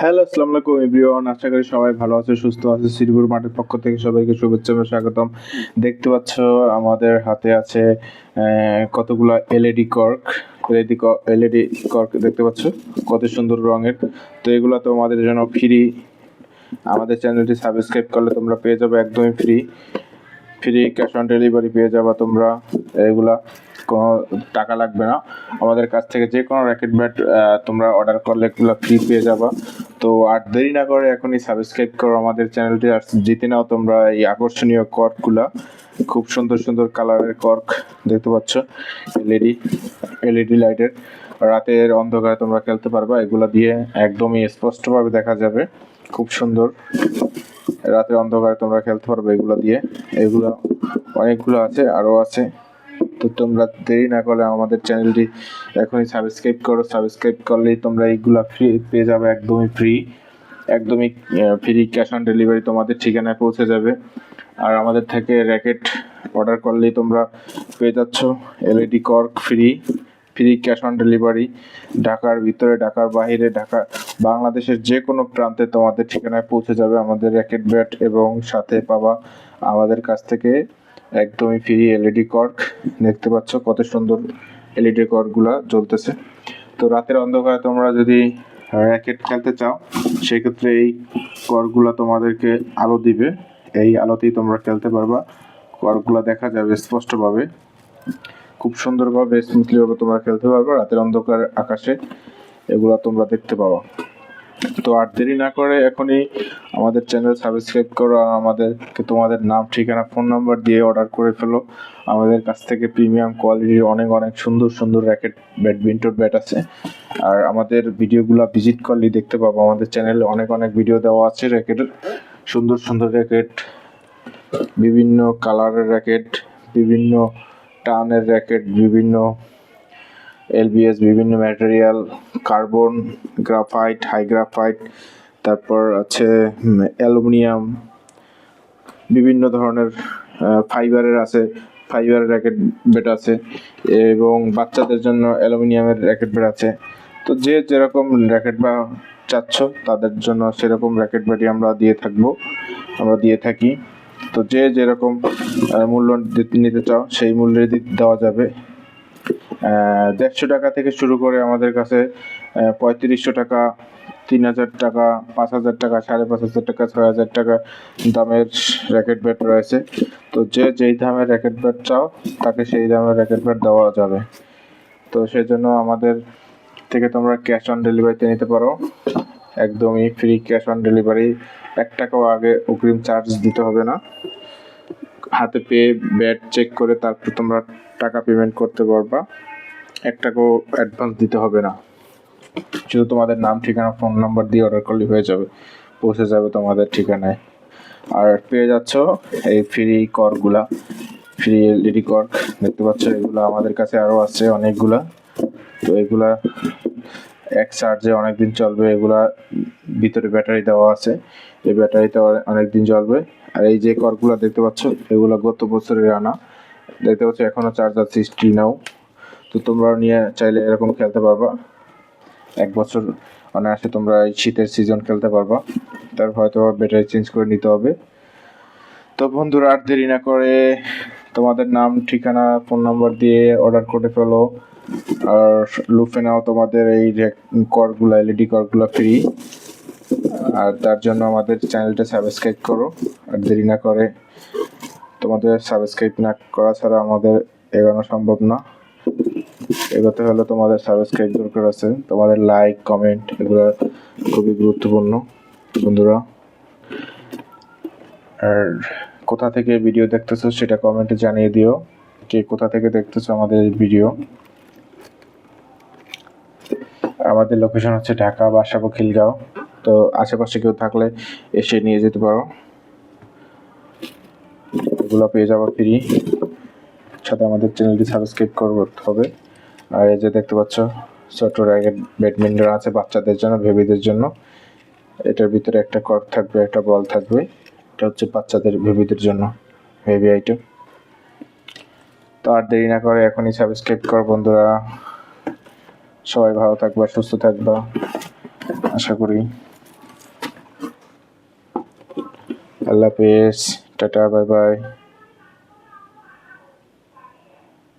Hello, আসসালামু আলাইকুম everyone. আশা করি সবাই ভালো আছে, সুস্থ আছে। শ্রীপুর মাঠের পক্ষ থেকে সবাইকে শুভেচ্ছা এবং স্বাগতম। দেখতে পাচ্ছ, আমাদের হাতে আছে কতগুলো LED cork LED LED cork দেখতে পাচ্ছ, কত সুন্দর রঙের। তো এগুলো তোমাদের জন্য ফ্রি আমাদের চ্যানেলটি সাবস্ক্রাইব করলে তোমরা পেয়ে যাবে একদমই free free cash on delivery পেয়ে যাবা তোমরা। এগুলা কোনো টাকা লাগবে না। আমাদের কাছ থেকে যে কোনো র্যাকেট ব্যাট তোমরা অর্ডার করলে এগুলো ফ্রি পেয়ে যাবা। তো আর দেরি না করে এখনই সাবস্ক্রাইব করো আমাদের চ্যানেলটি আর জিতে নাও তোমরা এই আকর্ষণীয় কর্কগুলা। খুব সুন্দর সুন্দর কালারের কর্ক দেখতে পাচ্ছ এলইডি এলইডি লাইটের রাতের অন্ধকারে তোমরা খেলতে পারবা, এগুলা দিয়ে একদমই স্পষ্টভাবে দেখা যাবে। খুব সুন্দর। রাতের অন্ধকারে তোমরা খেলতে পারবে এগুলো দিয়ে। এগুলো অনেকগুলো আছে আরও আছে। তো তোমরা দেরি না করলে আমাদের চ্যানেলটি এখনই সাবস্ক্রাইব করো। সাবস্ক্রাইব করলেই তোমরা এইগুলা ফ্রি পেয়ে যাবে, একদমই ফ্রি একদমই ফ্রি ক্যাশ অন ডেলিভারি তোমাদের ঠিকানায় পৌঁছে যাবে। আর আমাদের থেকে র্যাকেট অর্ডার করলেই তোমরা পেয়ে যাচ্ছ। LED cork free free cash on delivery ঢাকার ভিতরে, ঢাকার বাইরে ঢাকা, বাংলাদেশের যে কোনো প্রান্তে তোমাদের ঠিকানায় পৌঁছে যাবে আমাদের র্যাকেট ব্যাট এবং সাথে পাবা আমাদের কাছ থেকে একদমই ফ্রি এলইডি কর্ক দেখতে পাচ্ছ, কত সুন্দর এলইডি কর্কগুলা জ্বলতেছে। তো রাতের অন্ধকারে তোমরা যদি র্যাকেট খেলতে চাও, সেক্ষেত্রে এই কর্কগুলা তোমাদেরকে আলো দিবে। এই আলোতেই তোমরা খেলতে পারবা। কর্কগুলা দেখা যাবে স্পষ্টভাবে। খুব সুন্দরভাবে স্মুথলি ভাবে তোমরা খেলতে পারবে রাতের অন্ধকার আকাশে। এগুলা তোমরা দেখতে পাবা। তো আর দেরি না করে এখনই আমাদের চ্যানেল সাবস্ক্রাইব করো আর আমাদেরকে তোমাদের নাম, ঠিকানা ফোন নাম্বার দিয়ে অর্ডার করে ফেলো। আমাদের কাছ থেকে প্রিমিয়াম কোয়ালিটির অনেক অনেক সুন্দর সুন্দর র্যাকেট ব্যাডমিন্টন ব্যাট আছে। আর আমাদের ভিডিওগুলো ভিজিট করলেই দেখতে পাবো। আমাদের চ্যানেলে অনেক অনেক ভিডিও দেওয়া আছে র্যাকেটের সুন্দর সুন্দর র্যাকেট বিভিন্ন কালারের র্যাকেট বিভিন্ন টানের র্যাকেট বিভিন্ন এলবিএস, বিভিন্ন material carbon graphite high graphite তারপর আছে অ্যালুমিনিয়াম বিভিন্ন ধরনের ফাইবারের আছে ফাইবারের র্যাকেট বেট আছে, এবং বাচ্চাদের জন্য অ্যালুমিনিয়ামের র্যাকেট বেট আছে। তো যে যেরকম র্যাকেট বা চাচ্ছ, তাদের জন্য সেরকম র্যাকেট ব্যাটই আমরা দিয়ে থাকব, আমরা দিয়ে থাকি। তো যে যেরকম মূল্য নিতে চাও, সেই মূল্যে দেওয়া যাবে। দেড়শো টাকা থেকে শুরু করে আমাদের কাছে পঁয়ত্রিশশো টাকা, তিন হাজার টাকা, পাঁচ হাজার টাকা, সাড়ে পাঁচ হাজার টাকা, ছয় হাজার টাকা দামের র্যাকেট ব্যাট রয়েছে। তো যে যেই দামের র্যাকেট ব্যাট চাও, তাকে সেই দামের র্যাকেট ব্যাট দেওয়া যাবে। তো সেই জন্য আমাদের থেকে তোমরা ক্যাশ অন ডেলিভারিতে নিতে পারো। একদমই ফ্রি ক্যাশ অন ডেলিভারি এক টাকাও আগে অগ্রিম চার্জ দিতে হবে না। হাতে পেয়ে ব্যাট চেক করে তারপর তোমরা টাকা পেমেন্ট করতে পারবা। এক টাকাও অ্যাডভান্স দিতে হবে না। শুধু তোমাদের নাম, ঠিকানা ফোন নাম্বার দিয়ে অর্ডার করলে হয়ে যাবে। পৌঁছে যাবে তোমাদের ঠিকানায়। আর পেয়ে যাচ্ছ এই ফ্রি করগুলা। ফ্রি এলইডি কর্ক দেখতে পাচ্ছ? এগুলো আমাদের কাছে আরও আছে অনেকগুলা। তো এগুলা এক চার্জে অনেক দিন চলবে, এগুলা ভিতরে ব্যাটারি দেওয়া আছে। এই ব্যাটারিতে অনেক দিন চলবে। আর এই যে করগুলো দেখতে পাচ্ছ, এগুলো গত বছরের আনা। দেখতে পাচ্ছ, এখনও চার্জ আছে নাও তো তোমরা নিয়ে চাইলে এরকম খেলতে পারবা। এক বছর অনায়াসে তোমরা এই শীতের সিজন খেলতে পারবা। তার হয়তো ব্যাটারি চেঞ্জ করে নিতে হবে। তো বন্ধুরা, আর দেরি না করে তোমাদের নাম, ঠিকানা ফোন নাম্বার দিয়ে অর্ডার করে ফেলো। আর লুফে নাও তোমাদের এই করগুলো এলইডি করগুলো ফ্রি আর তার জন্য আমাদের চ্যানেলটা সাবস্ক্রাইব করো। আর দেরি না করে তোমাদের সাবস্ক্রাইব না করা ছাড়া আমাদের এগোনো সম্ভব না। এগোতে হলে তোমাদের সাবস্ক্রাইব দরকার আছে। তোমাদের লাইক কমেন্ট এগুলো খুবই গুরুত্বপূর্ণ, বন্ধুরা। আর কোথা থেকে ভিডিও দেখতেছো সেটা কমেন্টে জানিয়ে দিও। কে কোথা থেকে দেখতেছো আমাদের ভিডিও আমাদের লোকেশন হচ্ছে ঢাকা বাসাবো খিলগাঁও। তো আশেপাশে কেউ থাকলে এসে নিয়ে যেতে পারো। এগুলো পেয়ে যাব ফ্রি সাথে আমাদের চ্যানেলটি সাবস্ক্রাইব করতে হবে। আর এই যে দেখতে পাচ্ছ ছোট র্যাকেট ব্যাডমিন্টন আছে বাচ্চাদের জন্য বেবিদের জন্য। এটার ভিতরে একটা কর থাকবে, একটা বল থাকবে। এটা হচ্ছে বাচ্চাদের বেবিদের জন্য বেবি আইটেম তো আর দেরি না করে এখনই সাবস্ক্রাইব কর বন্ধুরা। সবাই ভালো থাকবা সুস্থ থাকবা। আশা করি। আল্লাহ হাফেজ। Tata bye bye